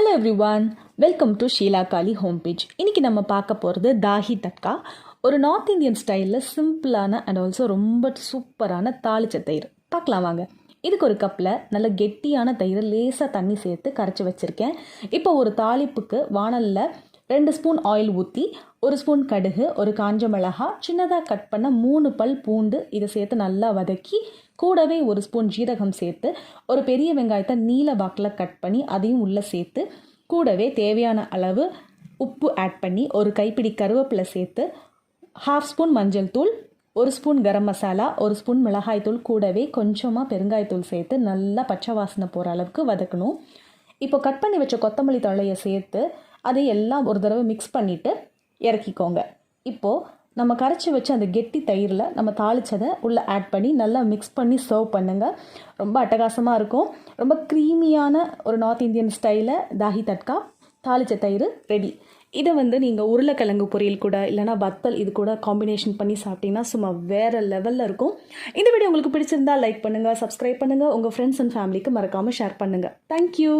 Hello everyone welcome to Sheela காலி home page இன்றைக்கி நம்ம பார்க்க போகிறது தாஹி தட்கா. ஒரு நார்த் இந்தியன் ஸ்டைலில் சிம்பிளான அண்ட் ஆல்சோ ரொம்ப சூப்பரான தாளிச்ச தயிர் பார்க்கலாம் வாங்க. இதுக்கு ஒரு கப்பில் நல்ல கெட்டியான தயிரை லேசாக தண்ணி சேர்த்து கரைச்சி வச்சுருக்கேன். இப்போ ஒரு தாளிப்புக்கு வாணலில் ரெண்டு ஸ்பூன் ஆயில் ஊற்றி ஒரு ஸ்பூன் கடுகு ஒரு காஞ்ச மிளகா சின்னதாக கட் பண்ண மூணு பல் பூண்டு இதை சேர்த்து நல்லா வதக்கி கூடவே ஒரு ஸ்பூன் ஜீரகம் சேர்த்து ஒரு பெரிய வெங்காயத்தை நீல வாக்கில் கட் பண்ணி அதையும் உள்ளே சேர்த்து கூடவே தேவையான அளவு உப்பு ஆட் பண்ணி ஒரு கைப்பிடி கருவேப்பிலை சேர்த்து ஹாஃப் ஸ்பூன் மஞ்சள் தூள் ஒரு ஸ்பூன் கரம் மசாலா ஒரு ஸ்பூன் மிளகாய் தூள் கூடவே கொஞ்சமாக பெருங்காயத்தூள் சேர்த்து நல்லா பச்சை வாசனை போகிற அளவுக்கு வதக்கணும். இப்போ கட் பண்ணி வச்ச கொத்தமல்லி தழையை சேர்த்து அதை எல்லாம் ஒரு தடவை மிக்ஸ் பண்ணிவிட்டு இறக்கிக்கோங்க. இப்போது நம்ம கரைச்சி வச்ச அந்த கெட்டி தயிரில் நம்ம தாளித்ததை உள்ளே ஆட் பண்ணி நல்லா மிக்ஸ் பண்ணி சர்வ் பண்ணுங்கள் ரொம்ப அட்டகாசமாக இருக்கும். ரொம்ப க்ரீமியான ஒரு நார்த் இந்தியன் ஸ்டைலில் தாஹி தட்கா தாளிச்ச தயிர் ரெடி இதை வந்து நீங்கள் உருளைக்கிழங்கு பொரியல் கூட இல்லைனா வத்தல் இது கூட காம்பினேஷன் பண்ணி சாப்பிட்டீங்கன்னா சும்மா வேறு லெவலில் இருக்கும். இந்த வீடியோ உங்களுக்கு பிடிச்சிருந்தா லைக் பண்ணுங்கள் சப்ஸ்கிரைப் பண்ணுங்கள் உங்கள் ஃப்ரெண்ட்ஸ் அண்ட் ஃபேமிலிக்கு மறக்காமல் ஷேர் பண்ணுங்கள் தேங்க்யூ